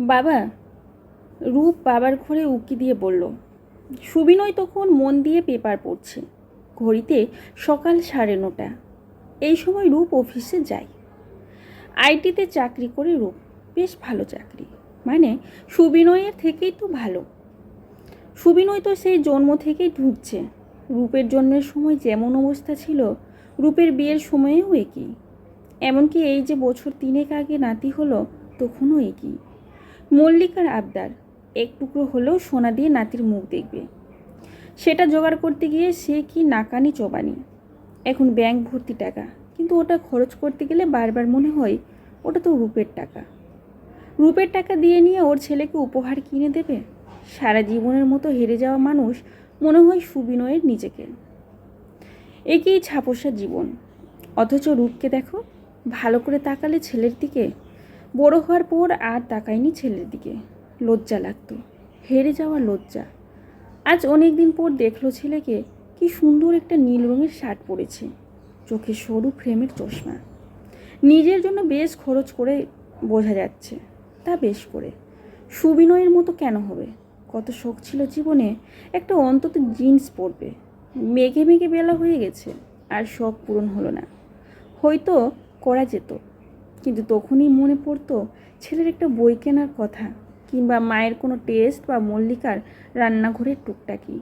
বাবা? রূপ বাবার ঘরে উকি দিয়ে বলল, সুবিনয় তখন মন দিয়ে পেপার পড়ছে। ঘড়িতে সকাল সাড়ে নটা। এই সময় রূপ অফিসে যায়। আইটিতে চাকরি করে রূপ। বেশ ভালো চাকরি। মানে সুবিনয়ের থেকেই তো ভালো। সুবিনয় তো সেই জন্ম থেকেই ঢুকছে। রূপের জন্মের সময় যেমন অবস্থা ছিল, রূপের বিয়ের সময়েও একই। এমনকি এই যে বছর তিনেক আগে নাতি হলো, তখনও একই। মল্লিকার আবদার। এক টুকরো হলেও সোনা দিয়ে নাতির মুখ দেখবে। সেটা জোগাড় করতে গিয়ে সে কি নাকানি চোবানি। এখন ব্যাংক ভর্তি টাকা। কিন্তু ওটা খরচ করতে গেলে বারবার মনে হয় ওটা তো রূপের টাকা। রূপের টাকা দিয়ে নিয়ে ওর ছেলেকে উপহার কিনে দেবে? সারা জীবনের মতো হেরে যাওয়া মানুষ মনে হয় সুবিনয়ের নিজেকে। একই ছাপোষা জীবন। অথচ রূপকে দেখো, ভালো করে তাকালে ছেলের দিকে বড় হওয়ার পর আর তাকায়নি ছেলের দিকে। লজ্জা লাগতো। হেরে যাওয়া লজ্জা। আজ অনেক দিন পর দেখল ছেলেকে কি সুন্দর একটা নীল রঙের শার্ট পরেছে। চোখে সরু ফ্রেমের চশমা। নিজের জন্য বেশ খরচ করে বোঝা যাচ্ছে। তা বেশ করে। সুবিনয়ের মতো কেন হবে? কত শখ ছিল জীবনে একটা অন্তত জিন্স পরবে। মেঘে মেঘে বেলা হয়ে গেছে। আর শখ পূরণ হলো না। হয়তো করা যেত। কিন্তু তখনই মনে পড়তো ছেলের একটা বই কেনার কথা কিংবা মায়ের কোনো টেস্ট বা মল্লিকার রান্নাঘরের টুকটাকি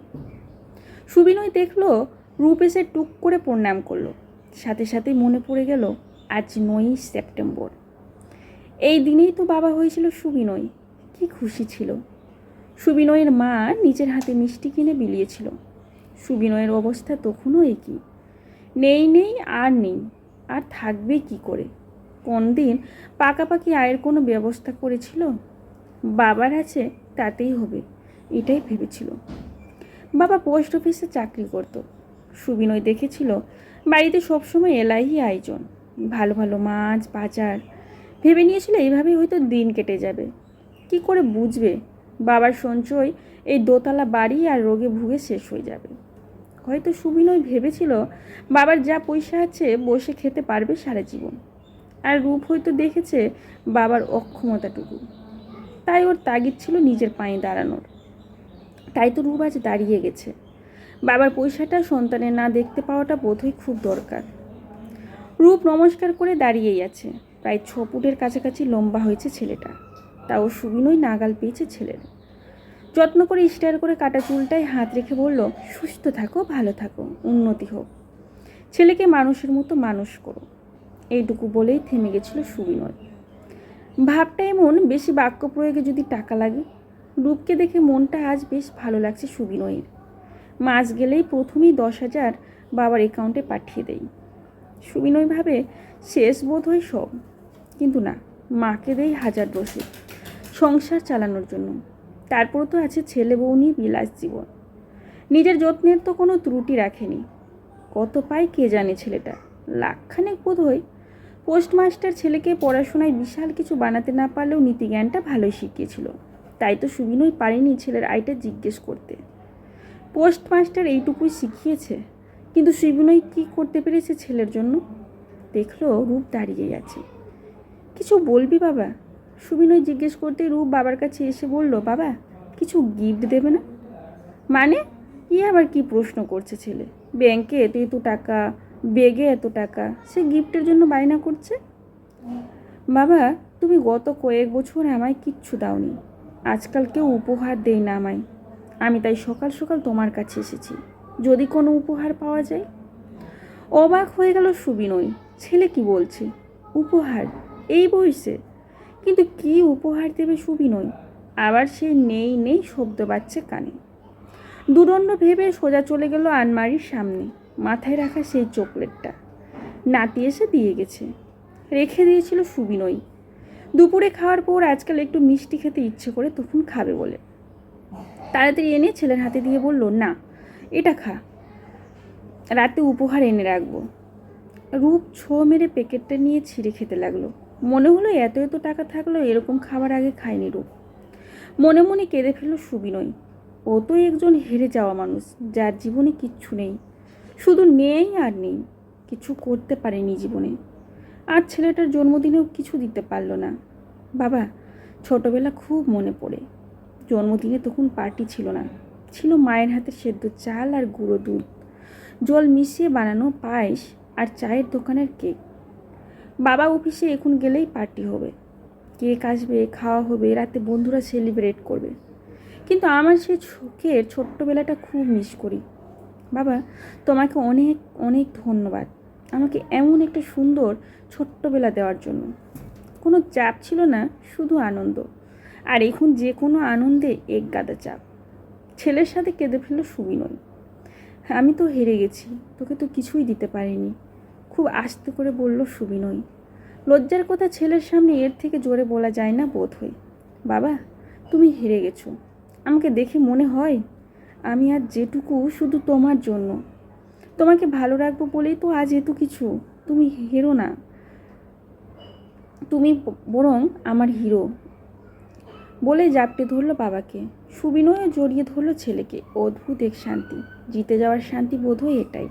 সুবিনয় দেখল, রূপ এসে টুক করে প্রণাম করল। সাথে সাথে মনে পড়ে গেল, আজ নয়ই সেপ্টেম্বর। এই দিনেই তো বাবা হয়েছিল সুবিনয়। কি খুশি ছিল। সুবিনয়ের মা নিজের হাতে মিষ্টি কিনে বিলিয়েছিল। সুবিনয়ের অবস্থা তখনও একই। নেই নেই, আর নেই। আর থাকবে কি করে? কোন দিন পাকাপাকি আয়ের কোনো ব্যবস্থা করেছিল? বাবার আছে, তাতেই হবে, এটাই ভেবেছিল। বাবা পোস্ট অফিসে চাকরি করত। সুবিনয় দেখেছিল, বাড়িতে সবসময় এলাহি আয়োজন, ভালো ভালো মাছ, বাজার। ভেবে নিয়েছিল এইভাবেই হয়তো দিন কেটে যাবে। কি করে বুঝবে? বাবার সঞ্চয় এই দোতলা বাড়ি আর রোগে ভুগে শেষ হয়ে যাবে। হয়তো সুবিনয় ভেবেছিল, বাবার যা পয়সা আছে বসে খেতে পারবে সারা জীবন। আর রূপ হয়তো দেখেছে বাবার অক্ষমতাটুকু। তাই ওর তাগিদ ছিল নিজের পায়ে দাঁড়ানোর। তাই তো রূপ আজ দাঁড়িয়ে গেছে। বাবার পয়সাটা সন্তানের না দেখতে পাওয়াটা বোধহয় খুব দরকার। রূপ নমস্কার করে দাঁড়িয়েই আছে। প্রায় ছ ফুটের কাছাকাছি লম্বা হয়েছে ছেলেটা। তাও সুবিনয় নাগাল পেয়েছে ছেলের। যত্ন করে স্টার করে কাটা চুলটায় হাত রেখে বলল, সুস্থ থাকো, ভালো থাকো, উন্নতি হোক। ছেলেকে মানুষের মতো মানুষ করো। এইটুকু বলেই থেমে গেছিল সুবিনয়। ভাবটা এমন, বেশি বাক্য প্রয়োগে যদি টাকা লাগে। রূপকে দেখে মনটা আজ বেশ ভালো লাগছে সুবিনয়ের। মাস গেলেই প্রথমেই দশ হাজার বাবার অ্যাকাউন্টে পাঠিয়ে দেই। সুবিনয় ভাবে, শেষ বোধ হয় সব। কিন্তু না, মাকে দেই হাজার রসিদ সংসার চালানোর জন্য। তারপর তো আছে ছেলে বউ নিয়ে বিলাস জীবন। নিজের যত্নের তো কোনো ত্রুটি রাখেনি। কত পায় কে জানে ছেলেটা। লাখখানেক বোধ হয় পোস্টমাস্টার ছেলেকে পড়াশোনায় বিশাল কিছু বানাতে না পারলেও নীতিজ্ঞানটা ভালোই শিখিয়েছিল। তাই তো সুবিনয় পারেনি ছেলের আইটা জিজ্ঞেস করতে। পোস্টমাস্টার এইটুকুই শিখিয়েছে, কিন্তু সুবিনয় কী করতে পেরেছে ছেলের জন্য? দেখল রূপ দাঁড়িয়ে আছে। কিছু বলবি বাবা? সুবিনয় জিজ্ঞেস করতে রূপ বাবার কাছে এসে বলল, বাবা, কিছু গিফট দেবে না? মানে? ই আবার কি প্রশ্ন করছে ছেলে? ব্যাংকে এত এত টাকা বেগে এত টাকা? সে গিফটের জন্য বায়না করছে? বাবা, তুমি গত কয়েক বছর আমায় কিচ্ছু দাওনি। আজকাল কেউ উপহার দেয় না আমায়। আমি তাই সকাল সকাল তোমার কাছে এসেছি। যদি কোনো উপহার পাওয়া যায়? অবাক হয়ে গেল সুবিনয়। ছেলে কি বলছে? উপহার? এই বয়সে? কিন্তু কি উপহার দেবে সুবিনয়? আবার সে নেই নেই শব্দ পাচ্ছে কানে। দুদণ্ড ভেবে সোজা চলে গেল আনমারির সামনে। মাথায় রাখা সেই চকলেটটা। নাতি এসে দিয়ে গেছে। রেখে দিয়েছিল সুবিনয়। দুপুরে খাওয়ার পর আজকাল একটু মিষ্টি খেতে ইচ্ছে করে তখন খাবে বলে। তাড়াতাড়ি এনে ছেলের হাতে দিয়ে বলল, না, এটা খা। রাতে উপহার এনে রাখব। রূপ ছো মেরে প্যাকেটটা নিয়ে ছিঁড়ে খেতে লাগল। মনে হলো এত এত টাকা থাকলেও এরকম খাবার আগে খায়নি রূপ। মনে মনে কেঁদে ফেলল সুবিনয়। ও তো একজন হেরে যাওয়া মানুষ, যার জীবনে কিচ্ছু নেই। শুধু নেই আর নেই, কিছু করতে পারেনি জীবনে। আর ছেলেটার জন্মদিনেও কিছু দিতে পারল না। বাবা, ছোটবেলা খুব মনে পড়ে। জন্মদিনে তখন পার্টি ছিল না। ছিল মায়ের হাতের সেদ্ধ চাল আর গুঁড়ো দুধ। জল মিশিয়ে বানানো পায়েস আর চায়ের দোকানের কেক। বাবা অফিসে এখন গেলেই পার্টি হবে। কেক আসবে, খাওয়া হবে, রাতে বন্ধুরা সেলিব্রেট করবে। কিন্তু আমার সেই চোখের ছোট্টবেলাটা খুব মিস করি। বাবা, তোমাকে অনেক অনেক ধন্যবাদ। আমাকে এমন একটা সুন্দর ছোট্টবেলা দেওয়ার জন্য। কোনো চাপ ছিল না, শুধু আনন্দ। আর এখন যে কোনো আনন্দে এক গাদা চাপ। ছেলের সাথে কেঁদে ফেলল সুবিনয়। আমি তো হেরে গেছি, তোকে তো কিছুই দিতে পারিনি। খুব আস্তে করে বলল সুবিনয়। লজ্জার কথা ছেলের সামনে এর থেকে জোরে বলা যায় না বোধ হয় বাবা, তুমি হেরে গেছো। আমাকে দেখে মনে হয় আমি আর যেটুকু শুধু তোমার জন্য। তোমাকে ভালো রাখব বলেই তো আজ এত কিছু। তুমি হেরো না। তুমি বরং আমার হিরো। বলে জাপটে ধরলো বাবাকে। সুবিনয়ও জড়িয়ে ধরলো ছেলেকে। অদ্ভুত এক শান্তি। জিতে যাওয়ার শান্তি বোধ হয় এটাই।